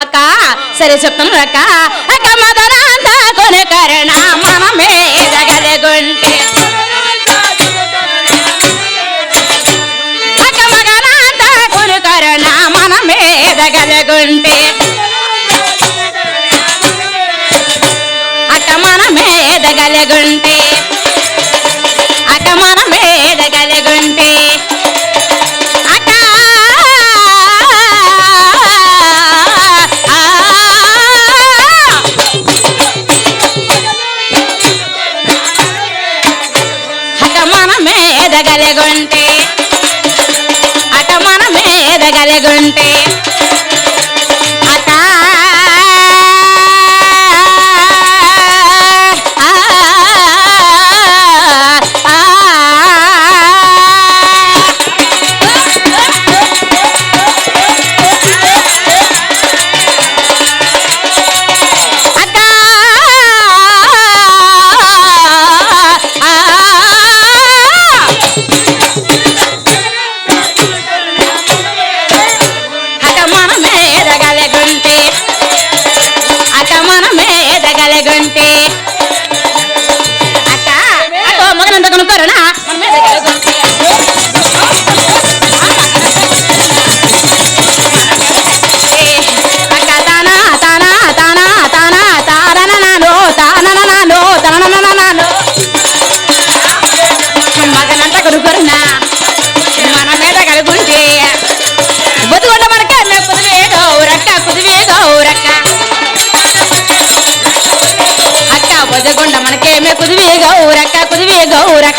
అక్క. సరే చెప్తాను అక్క. అక్క మదనాంత కొను కరణ మన మీద అక్క మగనాంత కొను కరణ మన మీద అక్క మన మీద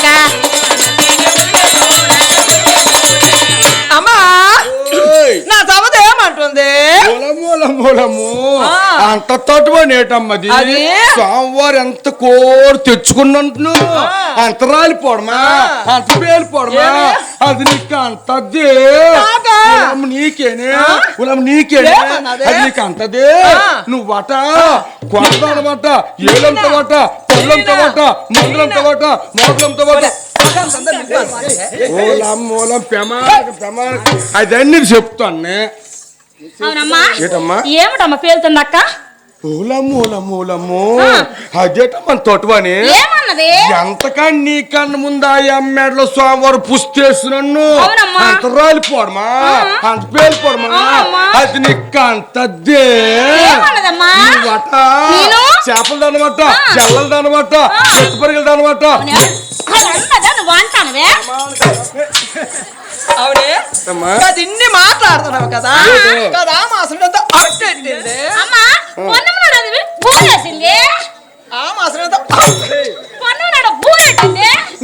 acá. మూలము. అంత తట్టుబనేటమ్మది అది? స్వామివారు ఎంత కోరు తెచ్చుకున్నట్టు. అంత రాలిపోవడమా. అంత పేలిపోవడమా? అది నీకు అంతది నాకా? ఉలం నీకేనే? ఉలం నీకేనే? అది నీకు అంతది. నువ్వట కొడతానమాట ఏలంత బట్ట పొల్లంత బట్ట మందులంత బట్ట మోకలంత బట్ట మూలం మూలం ప్రమాణ ప్రమాణ అదన్నీ చెప్తాను అవునమ్మా? ఏమిటమ్మా పేలుతుంది అక్క మూల మూల మూలము ఆ. ఎంతకని నీ కన్ను ముందు ఆ అమ్మేడలో సోమవారం పుస్తేస్తున్నాను అవునమ్మా. అంత రాలిపోడమా అంత పేలిపోడమా అవునమ్మా. అది నీకు అంతద్దే. ఏమన్నదమ్మా? నువ్వట? నేను? చేపలది అనమాట జల్లలది అనమాట ఎత్తుపరిగలది అనమాట అన్నదా నువ్వు అంటానువే? అవునే. అమ్మా. అది ఇన్ని మాట్లాడుతున్నావు కదా. కదా మా అసలు అట్టెట్టింది అమ్మా పొన్నమనాడు అది పూలేసింది ఆ పొన్నమనాడు పూలెట్టింది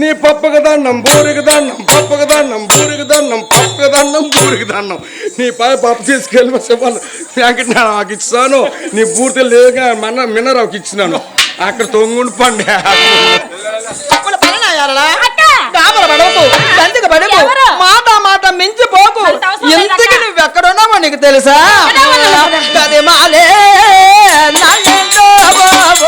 నీ పప్పకు దండం బూరికి దండం పప్పకు దండం బూరికి దండం పప్పకు దండం బూరికి దండం. నీ పై పప్పు తీసుకెళ్ళి చెప్పాను వెంకట నాకు ఇచ్చాను. నీ బూర్తి లేదుగా మన మిన్నరావుకి ఇచ్చినాను. అక్కడ తొంగుండి పండి? మాట మాట లేదు ఇంతకి అక్క. నువ్వు ఎక్కడున్నావో నీకు తెలుసా. కది మాలే బాబు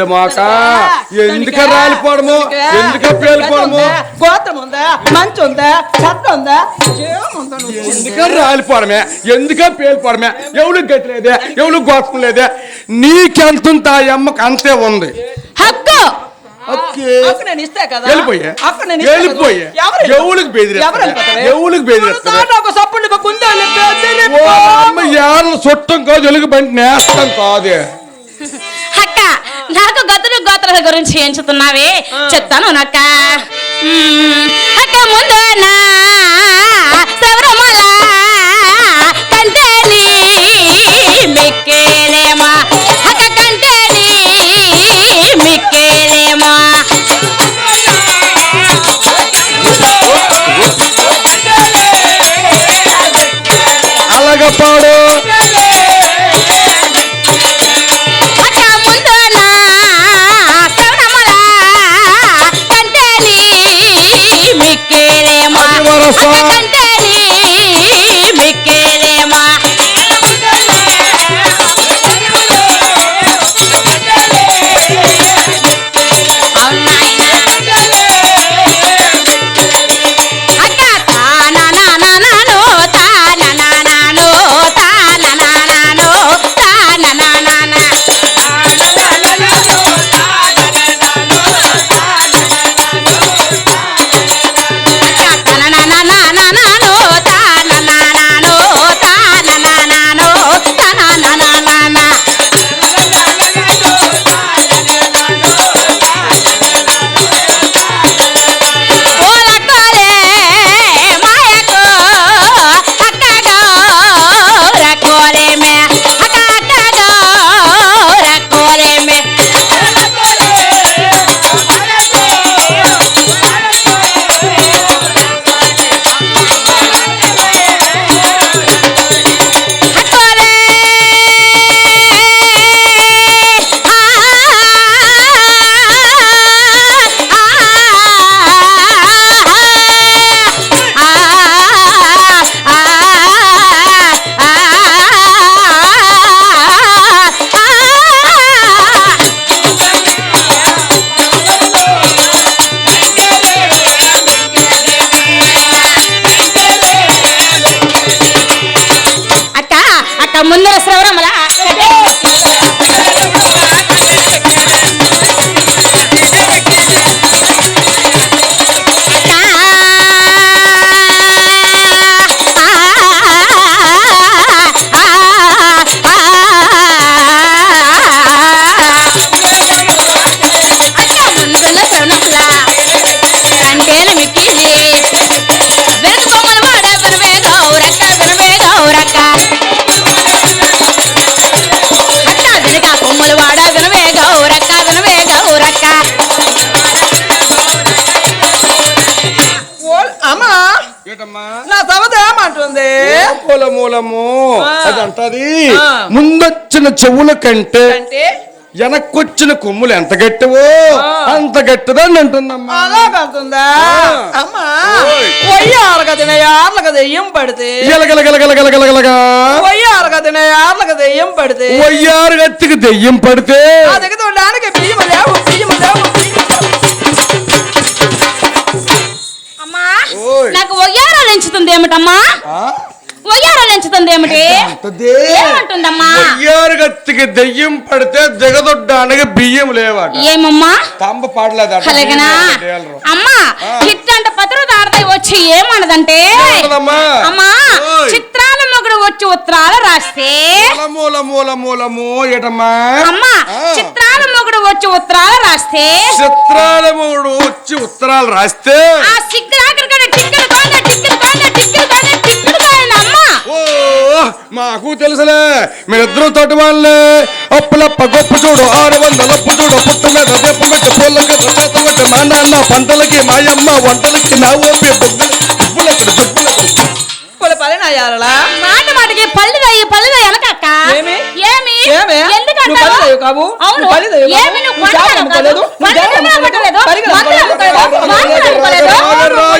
ఏదో మాక ఎందుక రాలిపోవడము? ఎందుక పేలిపోవడము? గోత్రం ఉందా మంచి ఉందా చెత్త ఉందా ఎందుక రాలిపోవడమే? ఎందుక పేలిపోవడమే? ఎవరికి గతి లేదే? ఎవరికి గోత్రం లేదే? నీకెంత ఆ అమ్మకి అంతే ఉంది. హక్కు? ఎవరు ఎవరికి? ఎవరు ఏళ్ళ చుట్టం కాదు ఎలుగు బండి నేస్తం కాదు. నాకు గతులు గోత్రాల గురించి ఎంచుతున్నావే? చెప్తాను నక్క. అక్క ముందేనా శబరిమల కంటేని మిక్కేలేమా? మిక్కేలేమా అంటది. ముందొచ్చిన చెవుల కంటే అంటే వెనక్కొచ్చిన కొమ్ములు ఎంత గట్టివో. అంత గట్టిదని అంటుందమ్మా. అలాగంటుందా. అమ్మా యార్ల కదా దెయ్యం పడితే. గలగలగలగలగలగలగా ఒయ్యారు కదిన యార్ల కదా దెయ్యం పడితే. వయ్యారు గత్తికి దెయ్యం పడితే. దగ్గర చూడడానికి బియ్యం లేవు బియ్యం. నాకు ఒయ్యారాలు ఎంచుతుంది ఏమిటమ్మా? ఆ? ఒయ్యారాలు ఎంచుతుంది ఏమిటి అంతదే. ఏమంటుందమ్మా వయ్యారు గత్తికి దెయ్యం పడితే దిగదొడ్డానికి బియ్యం లేవాట ఏమమ్మా తంబ పాడలేదట అలాగనా. అమ్మా. ఇట్లాంటి పత్రిక ఆడతాయి వచ్చి ఏమన్నదంటే? అమ్మా. చిత్రాల మొగుడు వచ్చి ఉత్తరాలు రాస్తే మూల మూల మూల మూలము ఏటమ్మా అమ్మా. చిత్రాల మొగుడు వచ్చి ఉత్తరాలు రాస్తే చిత్రాల మూడు వచ్చి ఉత్తరాలు రాస్తే ఆ టిక్కులు కాంద టిక్కులు మాకు తెలుసులే మీరిద్దరూ తోటి వాళ్ళే. అప్పులప్ప గొప్ప చూడు ఆరు వందల అప్పు చూడు. పుట్ట మీద మెట్టి పూలకి చేత మెట్టి మా నాన్న పంటలకి మాయమ్మ వంటలకి నా ఓపి పుల మాట మాటకి ఏమి? ఏమి? ఎందుకంటావు? కావు? అవును. నువ్వు